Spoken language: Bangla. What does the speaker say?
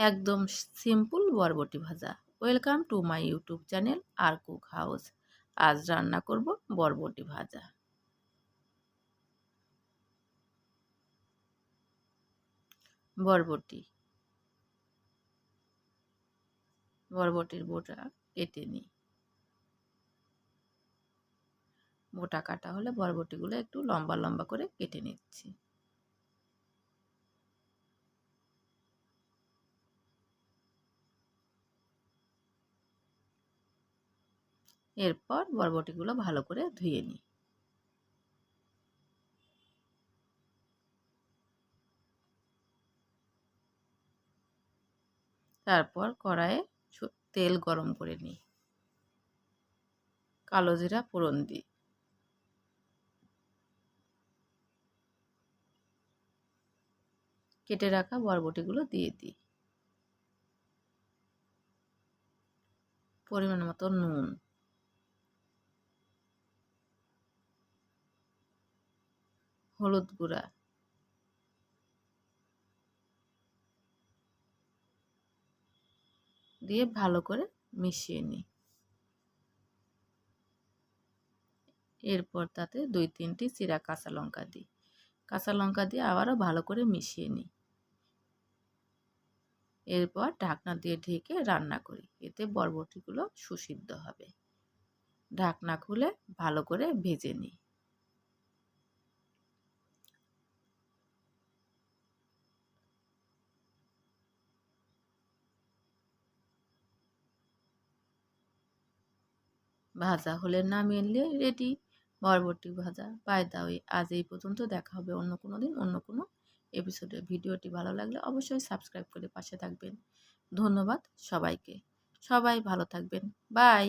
একদম সিম্পল বরবটি ভাজা। Welcome to my YouTube channel R cook house. আজ রান্না করব বরবটি ভাজা। বরবটি। বরবটির বোটা কেটে নিই। বোটা কাটা হলে বরবটিগুলো একটু লম্বা লম্বা করে কেটে নিচ্ছি। এরপর বরবটিগুলো ভালো করে ধুয়ে নিই। তারপর কড়াইয়ে তেল গরম করে নিই। কালো জিরা ফোড়ন দিই। কেটে রাখা বরবটিগুলো দিয়ে দিই। পরিমাণ মতো নুন। হলুদ গুঁড়া। দিয়ে ভালো করে মিশিয়ে নিই। এরপর তাতে দুই তিনটি চিরা কাঁচা লঙ্কা দিই। কাঁচা লঙ্কা দিয়ে আবারও ভালো করে মিশিয়ে নিই। এরপর ঢাকনা দিয়ে ঢেকে রান্না করি। এতে বরবটিগুলো সুসিদ্ধ হবে। ঢাকনা খুলে ভালো করে ভেজে নিই। ভাজা হলে নামিয়ে নিলে রেডি বরবটি ভাজা। বাই দা ওয়ে আজ এই পর্যন্ত দেখা হবে অন্য কোনো দিন, অন্য কোনো এপিসোডে ভিডিওটি ভালো লাগলে অবশ্যই সাবস্ক্রাইব করে পাশে থাকবেন। ধন্যবাদ সবাইকে। সবাই ভালো থাকবেন। বাই